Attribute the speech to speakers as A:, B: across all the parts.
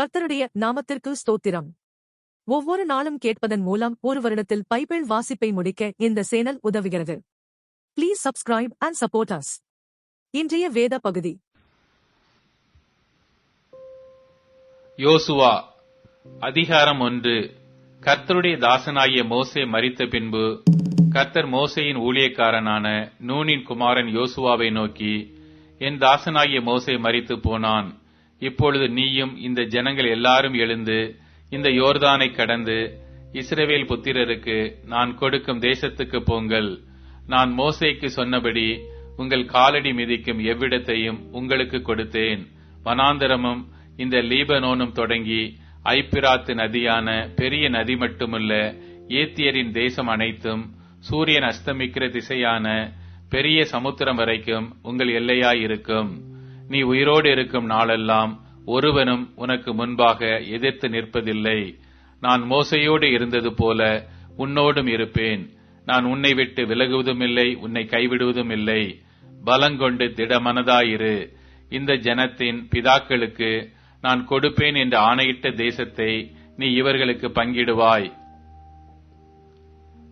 A: கர்த்தருடைய நாமத்திற்கு ஸ்தோத்திரம். ஒவ்வொரு நாளும் கேட்பதன் மூலம் ஒரு வருடத்தில் பைபிள் வாசிப்பை முடிக்க இந்த சேனல் உதவுகிறது. Please subscribe and support us இன்றைய வேத பகுதி.
B: யோசுவா அதிகாரம் ஒன்று. கர்த்தருடைய தாசனாகிய மோசே மறித்த பின்பு கர்த்தர் மோசேயின் ஊழியக்காரனான நூனின் குமாரன் யோசுவாவை நோக்கி என் தாசனாகிய மோசே மறித்து போனான். இப்பொழுது நீயும் இந்த ஜனங்கள் எல்லாரும் எழுந்து இந்த யோர்தானை கடந்து இஸ்ரவேல் புத்திரருக்கு நான் கொடுக்கும் தேசத்துக்கு போங்கள். நான் மோசைக்கு சொன்னபடி உங்கள் காலடி மிதிக்கும் எவ்விடத்தையும் உங்களுக்கு கொடுத்தேன். வனாந்தரமும் இந்த லீபனோனும் தொடங்கி ஐப்பிராத்து நதியான பெரிய நதி மட்டுமல்ல ஏத்தியரின் தேசம் அனைத்தும் சூரியன் அஸ்தமிக்கிற திசையான பெரிய சமுத்திரம் வரைக்கும் உங்கள் எல்லையாயிருக்கும். நீ உயிரோடு இருக்கும் நாளெல்லாம் ஒருவனும் உனக்கு முன்பாக எதிர்த்து நிற்பதில்லை. நான் மோசையோடு இருந்தது போல உன்னோடும் இருப்பேன். நான் உன்னை விட்டு விலகுவதும் இல்லை உன்னை கைவிடுவதும் இல்லை பலங்கொண்டு திடமனதாயிரு. இந்த ஜனத்தின் பிதாக்களுக்கு நான் கொடுப்பேன் என்று ஆணையிட்ட தேசத்தை நீ இவர்களுக்கு பங்கிடுவாய்.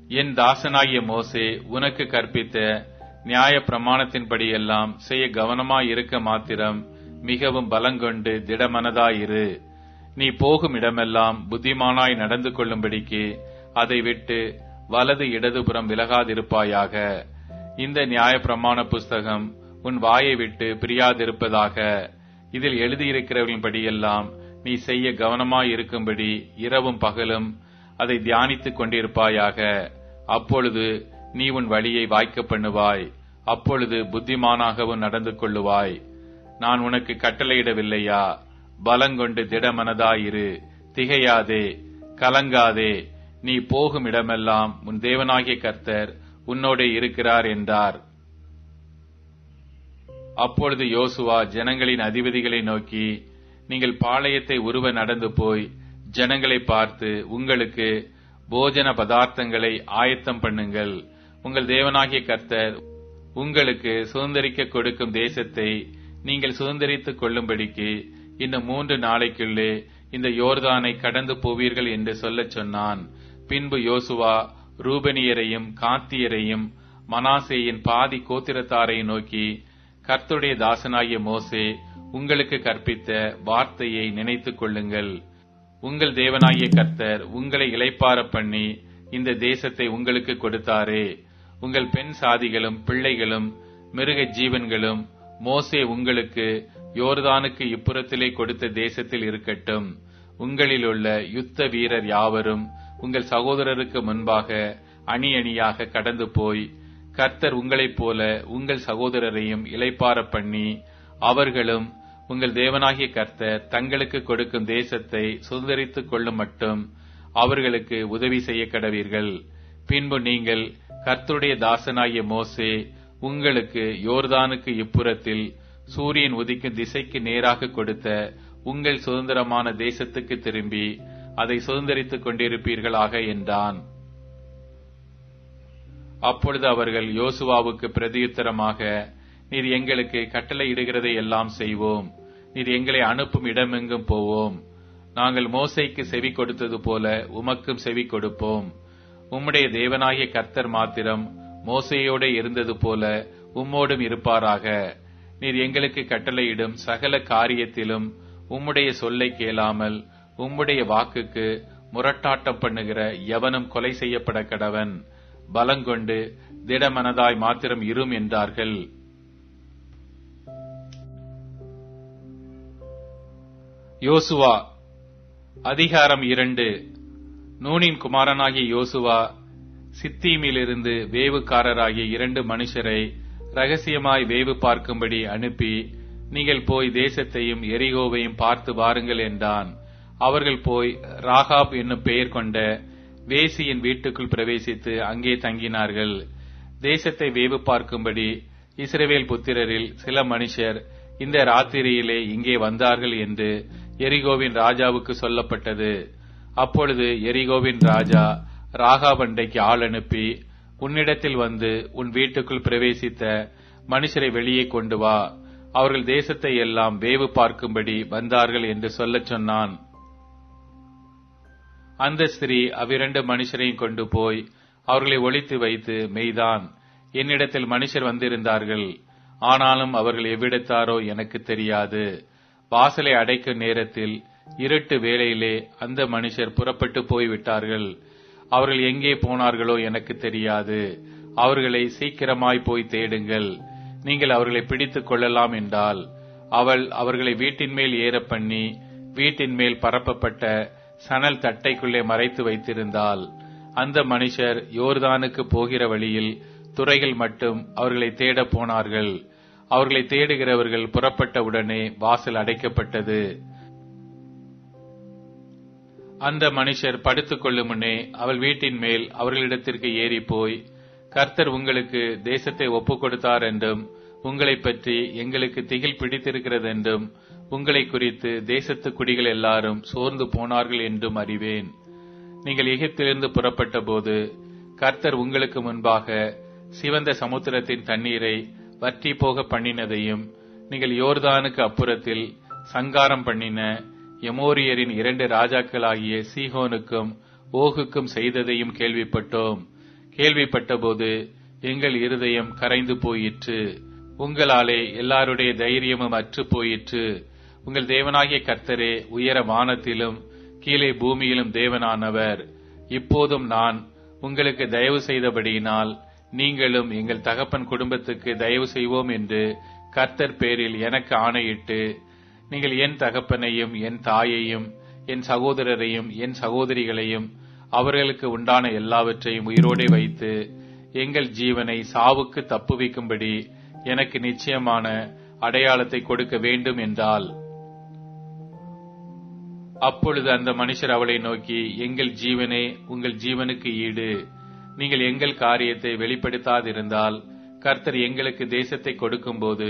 B: என் தாசனாகிய மோசே உனக்கு கற்பித்த நியாய பிரமாணத்தின்படியெல்லாம் செய்ய கவனமாய் இருக்க மாத்திரம் மிகவும் பலங்கொண்டு திடமனதாயிரு. நீ போகும் இடமெல்லாம் புத்திமானாய் நடந்து கொள்ளும்படிக்கு அதை விட்டு வலது இடதுபுறம் விலகாதிருப்பாயாக. இந்த நியாய பிரமாண புஸ்தகம் உன் வாயை விட்டு பிரியாதிருப்பதாக. இதில் எழுதியிருக்கிறவர்களின்படியெல்லாம் நீ செய்ய கவனமாய் இருக்கும்படி இரவும் பகலும் அதை தியானித்துக் கொண்டிருப்பாயாக. அப்பொழுது நீ உன் வழியை வாய்க்க பண்ணுவாய். அப்பொழுது புத்திமானாகவும் நடந்து கொள்ளுவாய். நான் உனக்கு கட்டளையிடவில்லையா? பலங்கொண்டு திடமனதாயிரு. திகையாதே கலங்காதே. நீ போகும் இடமெல்லாம் உன் தேவனாகிய கர்த்தர் உன்னோடே இருக்கிறார் என்றார். அப்பொழுது யோசுவா ஜனங்களின் அதிபதிகளை நோக்கி நீங்கள் பாளையத்தை உருவ நடந்து போய் ஜனங்களை பார்த்து உங்களுக்கு போஜன பதார்த்தங்களை ஆயத்தம் பண்ணுங்கள். உங்கள் தேவனாகிய கர்த்தர் உங்களுக்கு சுதந்திரிக்க கொடுக்கும் தேசத்தை நீங்கள் சுதந்திரித்துக் கொள்ளும்படிக்கு இந்த மூன்று நாளைக்குள்ளே இந்த யோர்தானை கடந்து போவீர்கள் என்று சொல்லச் சொன்னான். பின்பு யோசுவா ரூபனியரையும் காத்தியரையும் மனாசேயின் பாதி கோத்திரத்தாரை நோக்கி கர்த்துடைய தாசனாகிய மோசே உங்களுக்கு கற்பித்த வார்த்தையை நினைத்துக் கொள்ளுங்கள். உங்கள் தேவனாகிய கர்த்தர் உங்களை இளைப்பார பண்ணி இந்த தேசத்தை உங்களுக்கு கொடுத்தாரே. உங்கள் பெண் சாதிகளும் பிள்ளைகளும் மிருக ஜீவன்களும் மோசே உங்களுக்கு யோர்தானுக்கு இப்புறத்திலே கொடுத்த தேசத்தில் இருக்கட்டும். உங்களில் உள்ள யுத்த வீரர் யாவரும் உங்கள் சகோதரருக்கு முன்பாக அணி அணியாக கடந்து போய் கர்த்தர் உங்களைப் போல உங்கள் சகோதரரையும் இளைப்பார பண்ணி அவர்களும் உங்கள் தேவனாகிய கர்த்தர் தங்களுக்கு கொடுக்கும் தேசத்தை சுதந்திரித்துக் கொள்ளும் மட்டும் அவர்களுக்கு உதவி செய்ய கடவீர்கள். பின்பு நீங்கள் கர்த்தருடைய தாசனாகிய மோசே உங்களுக்கு யோர்தானுக்கு இப்புறத்தில் சூரியன் உதிக்கும் திசைக்கு நேராக கொடுத்த உங்கள் சுதந்திரமான தேசத்துக்கு திரும்பி அதை சுதந்திரித்துக் கொண்டிருப்பீர்களாக என்றான். அப்பொழுது அவர்கள் யோசுவாவுக்கு பிரதியுத்தரமாக நீர் எங்களுக்கு கட்டளை இடுகிறதை எல்லாம் செய்வோம். நீர் எங்களை அனுப்பும் இடமெங்கும் போவோம். நாங்கள் மோசைக்கு செவி கொடுத்தது போல உமக்கும் செவி கொடுப்போம். உம்முடைய தேவனாகிய கர்த்தர் மாத்திரம் மோசையோட இருந்தது போல உம்மோடும் இருப்பாராக. நீர் எங்களுக்கு கட்டளையிடும் சகல காரியத்திலும் உம்முடைய சொல்லை கேளாமல் உம்முடைய வாக்குக்கு முரட்டாட்டம் பண்ணுகிற எவனும் கொலை செய்யப்பட கடவன். பலங்கொண்டு திடமனதாய் மாத்திரம் இரும் என்றார்கள். யோசுவா அதிகாரம் இரண்டு. நூனின் குமாரனாகிய யோசுவா சித்தீமிலிருந்து வேவுக்காரராகிய இரண்டு மனுஷரை ரகசியமாய் வேவு பார்க்கும்படி அனுப்பி நீங்கள் போய் தேசத்தையும் எரிகோவையும் பார்த்து வாருங்கள் என்றான். அவர்கள் போய் ராகாப் என்னும் பெயர் கொண்ட வேசியின் வீட்டுக்குள் பிரவேசித்து அங்கே தங்கினார்கள். தேசத்தை வேவு பார்க்கும்படி இஸ்ரவேல் புத்திரரில் சில மனுஷர் இந்த ராத்திரியிலே இங்கே வந்தார்கள் என்று எரிகோவின் ராஜாவுக்கு சொல்லப்பட்டது. அப்பொழுது எரிகோவின் ராஜா ராகாபண்டைக்கு ஆள் அனுப்பி உன்னிடத்தில் வந்து உன் வீட்டுக்குள் பிரவேசித்த மனுஷரை வெளியே கொண்டு வா. அவர்கள் தேசத்தை எல்லாம் வேவு பார்க்கும்படி வந்தார்கள் என்று சொல்லச் சொன்னான். அந்த ஸ்திரீ அவ்விரண்டு மனுஷரையும் கொண்டு போய் அவர்களை ஒழித்து வைத்து மெய்தான். என்னிடத்தில் மனுஷர் வந்திருந்தார்கள். ஆனாலும் அவர்கள் எவ்விடத்தாரோ எனக்கு தெரியாது. வாசலை அடைக்கும் நேரத்தில் இருட்டு வேளையிலே அந்த மனுஷர் புறப்பட்டு போய்விட்டார்கள். அவர்கள் எங்கே போனார்களோ எனக்கு தெரியாது. அவர்களை சீக்கிரமாய் போய் தேடுங்கள். நீங்கள் அவர்களை பிடித்துக் கொள்ளலாம் என்றால் அவள் அவர்களை வீட்டின் மேல் ஏற பண்ணி வீட்டின் மேல் பரப்பப்பட்ட சணல் தட்டைக்குள்ளே மறைத்து வைத்திருந்தால் அந்த மனுஷர் யோர்தானுக்கு போகிற வழியில் துறைகள் மட்டும் அவர்களை தேடப் போனார்கள். அவர்களை தேடுகிறவர்கள் புறப்பட்டவுடனே வாசல் அடைக்கப்பட்டது. அந்த மனுஷர் படுத்துக் கொள்ளும் முன்னே அவள் வீட்டின் மேல் அவர்களிடத்திற்கு ஏறி போய் கர்த்தர் உங்களுக்கு தேசத்தை ஒப்புக் கொடுத்தார் என்றும் உங்களை பற்றி எங்களுக்கு திகில் பிடித்திருக்கிறது என்றும் உங்களை குறித்து தேசத்து குடிகள் எல்லாரும் சோர்ந்து போனார்கள் என்றும் அறிவேன். நீங்கள் எகிப்திலிருந்து புறப்பட்ட போது கர்த்தர் உங்களுக்கு முன்பாக சிவந்த சமுத்திரத்தின் தண்ணீரை வற்றி போக பண்ணினதையும் நீங்கள் யோர்தானுக்கு அப்புறத்தில் சங்காரம் பண்ணின எமோரியரின் இரண்டு ராஜாக்களாகிய சீகோனுக்கும் ஓகுக்கும் செய்ததையும் கேள்விப்பட்டோம். கேள்விப்பட்டபோது எங்கள் இருதயம் கரைந்து போயிற்று. உங்களாலே எல்லாருடைய தைரியமும் அற்று போயிற்று. உங்கள் தேவனாகிய கர்த்தரே உயர வானத்திலும் கீழே பூமியிலும் தேவனானவர். இப்போதும் நான் உங்களுக்கு தயவு செய்தபடியினால் நீங்களும் எங்கள் தகப்பன் குடும்பத்துக்கு தயவு செய்வோம் என்று கர்த்தர் பேரில் எனக்கு ஆணையிட்டு நீங்கள் என் தகப்பனையும் என் தாயையும் என் சகோதரரையும் என் சகோதரிகளையும் அவர்களுக்கு உண்டான எல்லாவற்றையும் உயிரோடே வைத்து எங்கள் ஜீவனை சாவுக்கு தப்புவிக்கும்படி எனக்கு நிச்சயமான அடையாளத்தை கொடுக்க வேண்டும் என்றால் அப்பொழுது அந்த மனுஷர் அவளை நோக்கி எங்கள் ஜீவனே உங்கள் ஜீவனுக்கு ஈடு. நீங்கள் எங்கள் காரியத்தை வெளிப்படுத்தாதிருந்தால் கர்த்தர் எங்களுக்கு தேசத்தை கொடுக்கும்போது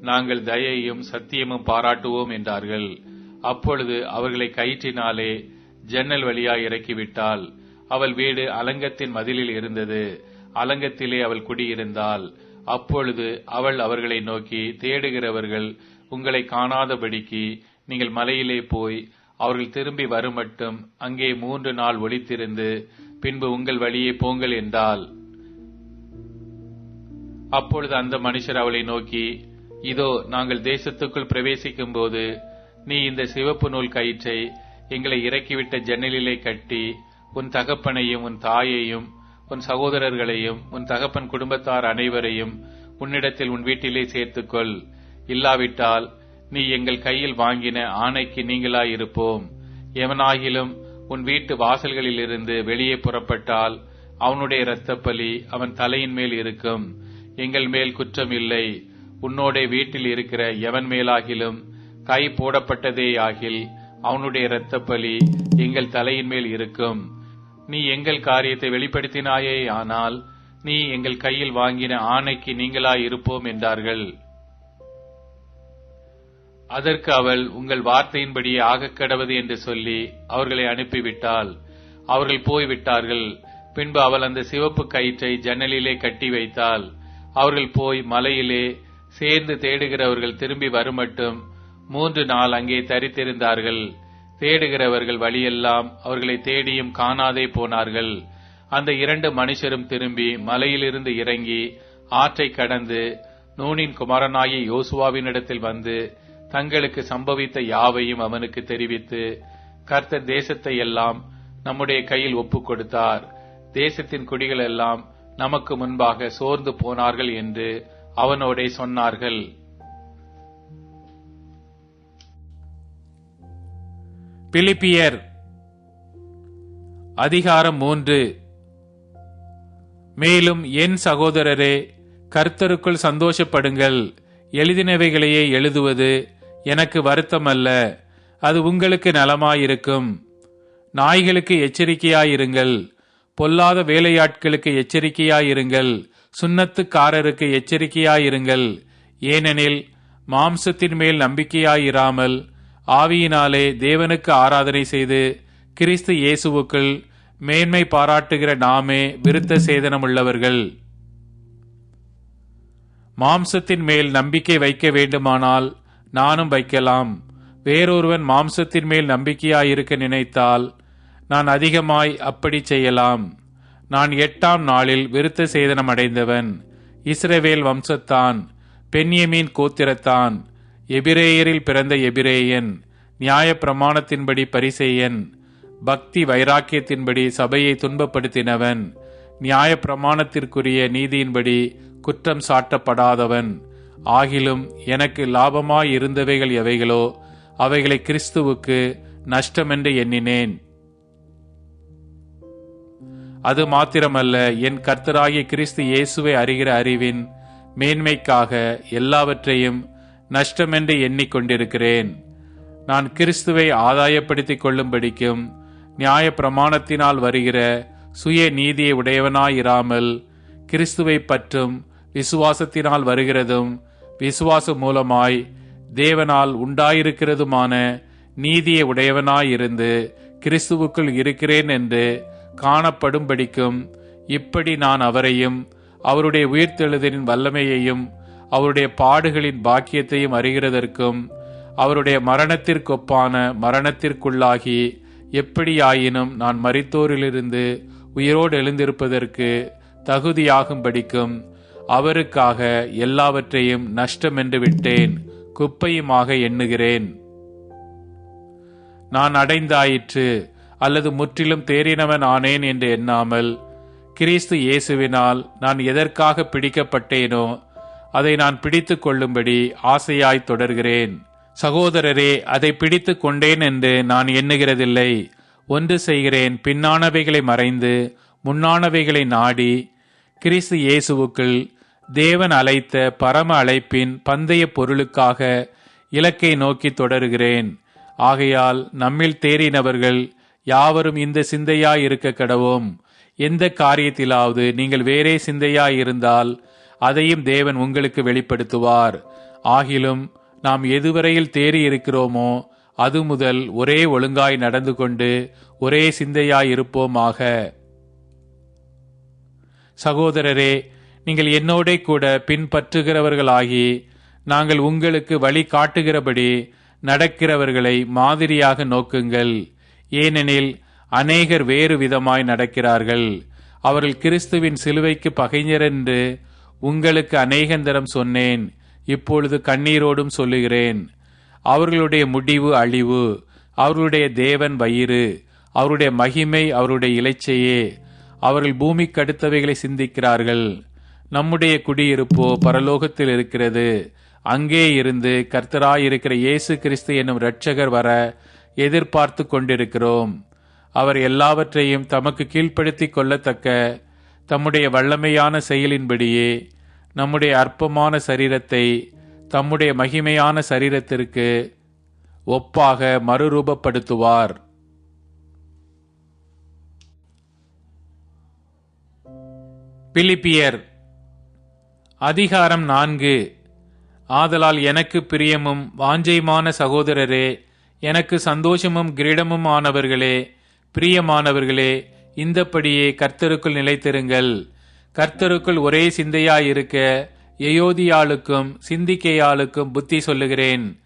B: நாங்கள் தயையும் சத்தியமும் பாராட்டுவோம் என்றார்கள். அப்பொழுது அவர்களை கயிற்றினாலே ஜன்னல் வழியாய் இறக்கிவிட்டாள். அவள் வீடு அலங்கத்தின் மதிலில் இருந்தது. அலங்கத்திலே அவள் குடியிருந்தாள். அப்பொழுது அவள் அவர்களை நோக்கி தேடுகிறவர்கள் உங்களை காணாதபடிக்கு நீங்கள் மலையிலே போய் அவர்கள் திரும்பி வருமட்டும். அங்கே மூன்று நாள் ஒளித்திருந்து பின்பு உங்கள் வழியே போங்கள் என்றாள். அப்பொழுது அந்த மனுஷர் அவளை நோக்கி இதோ நாங்கள் தேசத்துக்குள் பிரவேசிக்கும் போது நீ இந்த சிவப்பு நூல் கயிற்றை எங்களை இறக்கிவிட்ட ஜன்னலிலே கட்டி உன் தகப்பனையும் உன் தாயையும் உன் சகோதரர்களையும் உன் தகப்பன் குடும்பத்தார் அனைவரையும் உன்னிடத்தில் உன் வீட்டிலே சேர்த்துக்கொள். இல்லாவிட்டால் நீ எங்கள் கையில் வாங்கின ஆணைக்கு நீங்களாயிருப்போம். எவனாகிலும் உன் வீட்டு வாசல்களிலிருந்து வெளியே புறப்பட்டால் அவனுடைய இரத்தப்பலி அவன் தலையின் மேல் இருக்கும். எங்கள் மேல் குற்றம் இல்லை. உன்னோட வீட்டில் இருக்கிற எவன் மேலாகிலும் கை போடப்பட்டதே ஆகில் அவனுடைய இரத்தப்பலி எங்கள் தலையின் மேல் இருக்கும். நீ எங்கள் காரியத்தை வெளிப்படுத்தினாயே ஆனால் நீ எங்கள் கையில் வாங்கின ஆணைக்கு நீங்களாய் இருப்போம் என்றார்கள். அதற்கு அவள் உங்கள் வார்த்தையின்படியே ஆகக்கடவது என்று சொல்லி அவர்களை அனுப்பிவிட்டாள். அவர்கள் போய்விட்டார்கள். பின்பு அவள் அந்த சிவப்பு கயிற்றை ஜன்னலிலே கட்டி வைத்தாள். அவர்கள் போய் மலையிலே சேர்ந்து தேடுகிறவர்கள் திரும்பி வருமட்டும். மூன்று நாள் அங்கே தரித்திருந்தார்கள். தேடுகிறவர்கள் வழியெல்லாம் அவர்களை தேடியும் காணாதே போனார்கள். அந்த இரண்டு மனுஷரும் திரும்பி மலையிலிருந்து இறங்கி ஆற்றை கடந்து நூனின் குமாரனாகிய யோசுவாவினிடத்தில் வந்து தங்களுக்கு சம்பவித்த யாவையும் அவனுக்கு தெரிவித்து கர்த்தர் தேசத்தை எல்லாம் நம்முடைய கையில் ஒப்புக் கொடுத்தார். தேசத்தின் குடிகள் எல்லாம் நமக்கு முன்பாக சோர்ந்து போனார்கள் என்று அவனோடே சொன்னார்கள்.
C: பிலிப்பியர் அதிகாரம் மூன்று. மேலும் என் சகோதரரே கர்த்தருக்குள் சந்தோஷப்படுங்கள். எழுதினவைகளையே எழுதுவது எனக்கு வருத்தமல்ல. அது உங்களுக்கு நலமாயிருக்கும். நாய்களுக்கு எச்சரிக்கையாயிருங்கள். பொல்லாத வேலையாட்களுக்கு எச்சரிக்கையாயிருங்கள். சுண்ணத்துக்காரருக்கு எச்சரிக்கையாயிருங்கள். ஏனெனில் மாம்சத்தின் மேல் நம்பிக்கையாயிராமல் ஆவியினாலே தேவனுக்கு ஆராதனை செய்து கிறிஸ்து இயேசுவுக்குள் மேன்மை பாராட்டுகிற நாமே விருத்த சேதனமுள்ளவர்கள்.
B: மாம்சத்தின் மேல் நம்பிக்கை வைக்க வேண்டுமானால் நானும் வைக்கலாம். வேறொருவன் மாம்சத்தின் மேல் நம்பிக்கையாயிருக்க நினைத்தால் நான் அதிகமாய் அப்படி செய்யலாம். நான் எட்டாம் நாளில் விருத்த சேதனம் அடைந்தவன். இஸ்ரவேல் வம்சத்தான் பெண்யமீன் கோத்திரத்தான் எபிரேயரில் பிறந்த எபிரேயன் நியாய பிரமாணத்தின்படி பரிசேயன் பக்தி வைராக்கியத்தின்படி சபையை துன்பப்படுத்தினவன் நியாய பிரமாணத்திற்குரிய நீதியின்படி குற்றம் சாட்டப்படாதவன். ஆகிலும் எனக்கு லாபமாய் இருந்தவைகள் எவைகளோ அவைகளை கிறிஸ்துவுக்கு நஷ்டமென்று எண்ணினேன். அது மாத்திரமல்ல என் கர்த்தராகிய கிறிஸ்து இயேசுவை அறிகிற அறிவின் மேன்மைக்காக எல்லாவற்றையும் நஷ்டமென்று எண்ணிக்கொண்டிருக்கிறேன். நான் கிறிஸ்துவை ஆதாயப்படுத்திக் கொள்ளும்படிக்கும் நியாய பிரமாணத்தினால் வருகிற சுய நீதியை உடையவனாயிராமல் கிறிஸ்துவை பற்றும் விசுவாசத்தினால் வருகிறதும் விசுவாசம் மூலமாய் தேவனால் உண்டாயிருக்கிறதுமான நீதியை உடையவனாயிருந்து கிறிஸ்துவுக்குள் இருக்கிறேன் என்று காணப்படும்படிக்கும் இப்படி நான் அவரையும் அவருடைய உயிர்த்தெழுதலின் வல்லமையையும் அவருடைய பாடுகளின் பாக்கியத்தையும் அறிகிறதற்கும் அவருடைய மரணத்திற்கொப்பான மரணத்திற்குள்ளாகி எப்படியாயினும் நான் மரித்தோரிலிருந்து உயிரோடு எழுந்திருப்பதற்கு தகுதியாகும்படிக்கும் அவருக்காக எல்லாவற்றையும் நஷ்டமென்று விட்டேன் குப்பையுமாக எண்ணுகிறேன். நான் அடைந்தாயிற்று அல்லது முற்றிலும் தேறினவன் ஆனேன் என்று எண்ணாமல் கிறிஸ்து இயேசுவினால் நான் எதற்காக பிடிக்கப்பட்டேனோ அதை நான் பிடித்து கொள்ளும்படி ஆசையாய் தொடர்கிறேன். சகோதரரே அதை பிடித்து கொண்டேன் என்று நான் எண்ணுகிறதில்லை. ஒன்று செய்கிறேன் பின்னானவைகளை மறைந்து முன்னானவைகளை நாடி கிறிஸ்து இயேசுவுக்குள் தேவன் அழைத்த பரம அழைப்பின் பந்தய பொருளுக்காக இலக்கை நோக்கி தொடருகிறேன். ஆகையால் நம்மில் தேறினவர்கள் யாவரும் இந்த சிந்தையாய் இருக்க கடவோம். எந்த காரியத்திலாவது நீங்கள் வேறே சிந்தையாய் இருந்தால் அதையும் தேவன் உங்களுக்கு வெளிப்படுத்துவார். ஆகிலும் நாம் எதுவரையில் தேறி இருக்கிறோமோ அது முதல் ஒரே ஒழுங்காய் நடந்து கொண்டு ஒரே சிந்தையாய் இருப்போமாக. சகோதரரே நீங்கள் என்னோட கூட பின்பற்றுகிறவர்களாகி நாங்கள் உங்களுக்கு வழி காட்டுகிறபடி நடக்கிறவர்களை மாதிரியாக நோக்குங்கள். ஏனெனில் அநேகர் வேறு விதமாய் நடக்கிறார்கள். அவர்கள் கிறிஸ்துவின் சிலுவைக்கு பகைஞர் என்று உங்களுக்கு அநேகந்தரம் சொன்னேன். இப்பொழுது கண்ணீரோடும் சொல்லுகிறேன். அவர்களுடைய முடிவு அழிவு அவர்களுடைய தேவன் வயிறு அவருடைய மகிமை அவருடைய இலைச்சையே. அவர்கள் பூமி கடுத்தவைகளை சிந்திக்கிறார்கள். நம்முடைய குடியிருப்போ பரலோகத்தில் இருக்கிறது. அங்கே இருந்து கர்த்தராயிருக்கிற இயேசு கிறிஸ்து என்னும் இரட்சகர் வர எதிர்பார்த்து கொண்டிருக்கிறோம். அவர் எல்லாவற்றையும் தமக்கு கீழ்ப்படுத்திக் கொள்ளத்தக்க தம்முடைய வல்லமையான செயலின்படியே நம்முடைய அற்பமான சரீரத்தை தம்முடைய மகிமையான சரீரத்திற்கு ஒப்பாக மறுரூபப்படுத்துவார். பிலிப்பியர் அதிகாரம் நான்கு. ஆதலால் எனக்கு பிரியமும் வாஞ்சையுமான சகோதரரே எனக்கு சந்தோஷமும் கிரீடமும் ஆனவர்களே பிரியமானவர்களே இந்தப்படியே கர்த்தருக்குள் நிலைத்திருங்கள். கர்த்தருக்குள் ஒரே சிந்தையாயிருக்க எயோதியாளுக்கும் சிந்திக்கையாளுக்கும் புத்தி சொல்லுகிறேன்.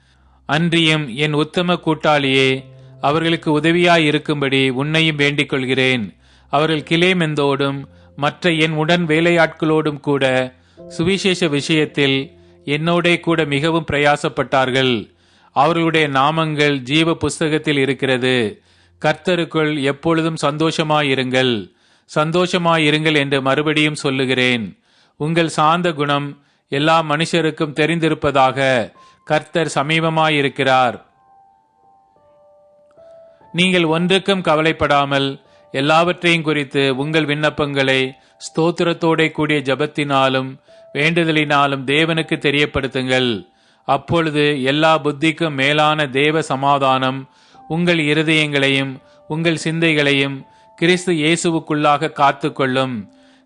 B: அன்றியும் என் உத்தம கூட்டாளியே அவர்களுக்கு உதவியாயிருக்கும்படி உன்னையும் வேண்டிக் கொள்கிறேன் அவர்கள் கிளேமெந்தோடும் மற்ற என் உடன் வேலையாட்களோடும் கூட சுவிசேஷ விஷயத்தில் என்னோடே கூட மிகவும் பிரயாசப்பட்டார்கள். அவர்களுடைய நாமங்கள் ஜீவ புஸ்தகத்தில் இருக்கிறது. கர்த்தருக்குள் எப்பொழுதும் சந்தோஷமாயிருங்கள். சந்தோஷமாயிருங்கள் என்று மறுபடியும் சொல்லுகிறேன். உங்கள் சாந்த குணம் எல்லா மனுஷருக்கும் தெரிந்திருப்பதாக கர்த்தர் சமீபமாயிருக்கிறார். நீங்கள் ஒன்றுக்கும் கவலைப்படாமல் எல்லாவற்றையும் குறித்து உங்கள் விண்ணப்பங்களை ஸ்தோத்திரத்தோட கூடிய ஜபத்தினாலும் வேண்டுதலினாலும் தேவனுக்கு தெரியப்படுத்துங்கள். அப்பொழுது எல்லா புத்திக்கும் மேலான தேவ சமாதானம் உங்கள் இருதயங்களையும் உங்கள் சிந்தைகளையும் கிறிஸ்து இயேசுவுக்குள்ளாக காத்துக்கொள்ளும்.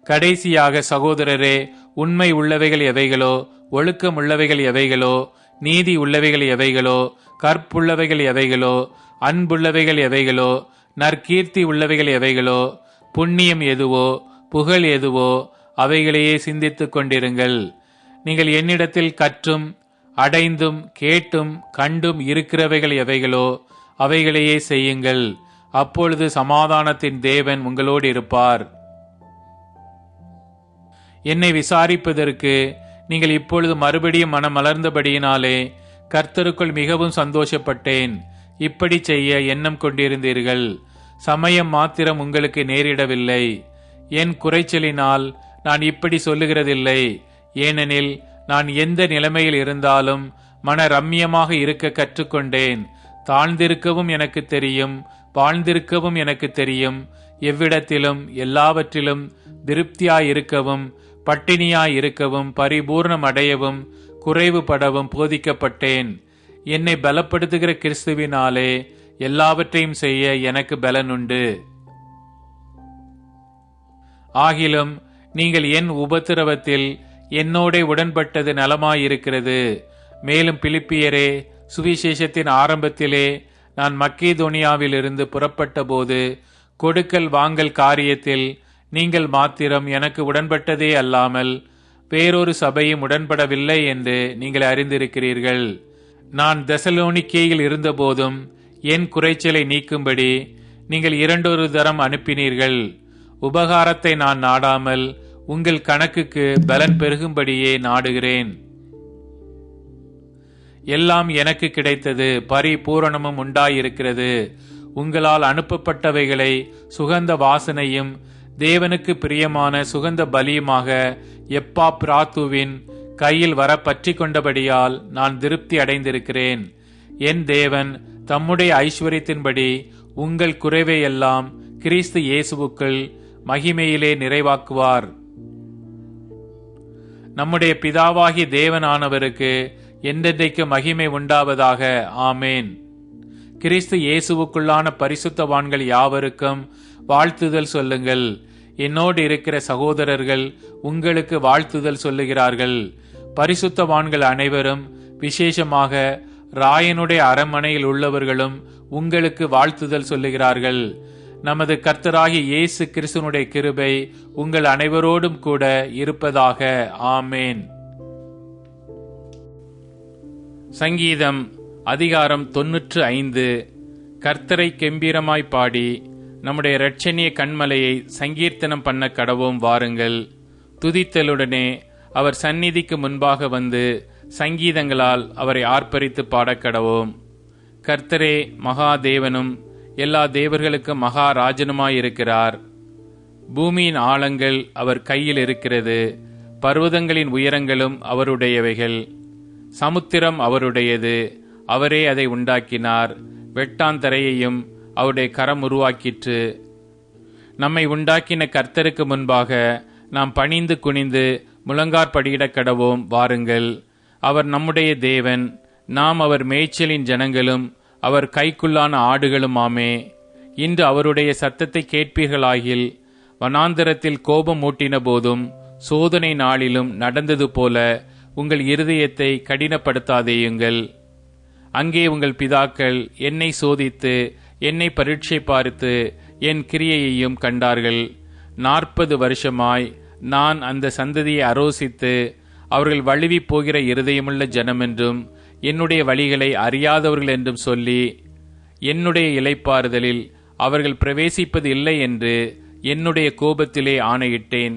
B: கடைசியாக சகோதரரே உண்மை உள்ளவைகள் எவைகளோ ஒழுக்கம் உள்ளவைகள் எவைகளோ நீதி உள்ளவைகள் எவைகளோ கற்புள்ளவைகள் எவைகளோ அன்புள்ளவைகள் எவைகளோ நற்கீர்த்தி உள்ளவைகள் எவைகளோ புண்ணியம் எதுவோ புகழ் எதுவோ அவைகளையே சிந்தித்து கொண்டிருங்கள். நீங்கள் என்னிடத்தில் கற்றும் அடைந்தும் கேட்டும் கண்டும் இருக்கிறவைகள் எவைகளோ அவைகளையே செய்யுங்கள். அப்பொழுது சமாதானத்தின் தேவன் உங்களோடு இருப்பார். என்னை விசாரிப்பதற்கு நீங்கள் இப்பொழுது மறுபடியும் மனம் மலர்ந்தபடியினாலே கர்த்தருக்குள் மிகவும் சந்தோஷப்பட்டேன். இப்படி செய்ய எண்ணம் கொண்டிருந்தீர்கள். சமயம் மாத்திரம் உங்களுக்கு நேரிடவில்லை. என் குறைச்சலினால் நான் இப்படி சொல்லுகிறதில்லை. ஏனெனில் நான் எந்த நிலைமையில் இருந்தாலும் மன ரம்யமாக இருக்க கற்றுக்கொண்டேன். தாழ்ந்திருக்கவும் எனக்கு தெரியும் வாழ்ந்திருக்கவும் எனக்கு தெரியும். எவ்விடத்திலும் எல்லாவற்றிலும் திருப்தியாயிருக்கவும் பட்டினியாயிருக்கவும் பரிபூர்ணம் அடையவும் குறைவுபடவும் போதிக்கப்பட்டேன். என்னை பலப்படுத்துகிற கிறிஸ்துவினாலே எல்லாவற்றையும் செய்ய எனக்கு பலனுண்டு. ஆகிலும் நீங்கள் என் உபத்திரவத்தில் என்னோட உடன்பட்டது நலமாயிருக்கிறது. மேலும் பிலிப்பியரே சுவிசேஷத்தின் ஆரம்பத்திலே நான் மக்கேதோனியாவிலிருந்து புறப்பட்ட போது கொடுக்கல் வாங்கல் காரியத்தில் நீங்கள் மாத்திரம் எனக்கு உடன்பட்டதே அல்லாமல் வேறொரு சபையும் உடன்படவில்லை என்று நீங்கள் அறிந்திருக்கிறீர்கள். நான் தசலோனிக்கேயில் இருந்தபோதும் என் குறைச்சலை நீக்கும்படி நீங்கள் இரண்டொரு தரம் அனுப்பினீர்கள். உபகாரத்தை நான் நாடாமல் உங்கள் கணக்குக்கு பலன் பெருகும்படியே நாடுகிறேன். எல்லாம் எனக்கு கிடைத்தது பரிபூரணமும் உண்டாயிருக்கிறது. உங்களால் அனுப்பப்பட்டவைகளை சுகந்த வாசனையும் தேவனுக்கு பிரியமான சுகந்த பலியுமாக எப்பா பிராத்துவின் கையில் வர பற்றி கொண்டபடியால் நான் திருப்தி அடைந்திருக்கிறேன். என் தேவன் தம்முடைய ஐஸ்வர்யத்தின்படி உங்கள் குறைவையெல்லாம் கிறிஸ்து இயேசுவுக்குள் மகிமையிலே நிறைவாக்குவார். நம்முடைய பிதாவாகி தேவனானவருக்கு என்றென்றைக்கு மகிமை உண்டாவதாக. ஆமேன். கிறிஸ்து இயேசுவுக்குள்ளான பரிசுத்தவான்கள் யாவருக்கும் வாழ்த்துதல் சொல்லுங்கள். என்னோடு இருக்கிற சகோதரர்கள் உங்களுக்கு வாழ்த்துதல் சொல்லுகிறார்கள். பரிசுத்தவான்கள் அனைவரும் விசேஷமாக ராயனுடைய அரண்மனையில் உள்ளவர்களும் உங்களுக்கு வாழ்த்துதல் சொல்லுகிறார்கள். நமது கர்த்தராகிய இயேசு கிறிஸ்துனுடைய கிருபை உங்கள் அனைவரோடும் கூட இருப்பதாக. ஆமேன். சங்கீதம் அதிகாரம் தொன்னூற்று ஐந்து. கர்த்தரை கெம்பீரமாய் பாடி நம்முடைய இரட்சணிய கண்மலையை சங்கீர்த்தனம் பண்ண கடவோம் வாருங்கள். துதித்தலுடனே அவர் சந்நிதிக்கு முன்பாக வந்து சங்கீதங்களால் அவரை ஆர்ப்பரித்து பாடக்கடவோம் கர்த்தரே மகாதேவனும் எல்லா தேவர்களுக்கும் மகாராஜனுமாயிருக்கிறார். பூமியின் ஆழங்கள் அவர் கையில் இருக்கிறது பர்வதங்களின் உயரங்களும் அவருடையவைகள். சமுத்திரம் அவருடையது அவரே அதை உண்டாக்கினார். வெட்டாந்தரையையும் அவருடைய கரம் உருவாக்கிற்று. நம்மை உண்டாக்கின கர்த்தருக்கு முன்பாக நாம் பணிந்து குனிந்து முழங்கார்படியிடக் கடவோம் வாருங்கள். அவர் நம்முடைய தேவன் நாம் அவர் மேய்ச்சலின் ஜனங்களும் அவர் கைக்குள்ளான ஆடுகளுமாமே இன்று அவருடைய சத்தத்தை கேட்பீர்களாகில் வனாந்தரத்தில் கோபம் மூட்டின போதும் சோதனை நாளிலும் நடந்தது போல உங்கள் இருதயத்தை கடினப்படுத்தாதேயுங்கள். அங்கே உங்கள் பிதாக்கள் என்னை சோதித்து என்னை பரீட்சை பார்த்து என் கிரியையையும் கண்டார்கள். நாற்பது வருஷமாய் நான் அந்த சந்ததியை அரோசித்து அவர்கள் வழுவி போகிற இருதயமுள்ள ஜனமென்றும் என்னுடைய வழிகளை அறியாதவர்கள் என்றும் சொல்லி என்னுடைய இலைப்பாறுதலில் அவர்கள் பிரவேசிப்பது இல்லை என்று என்னுடைய கோபத்திலே ஆணையிட்டேன்.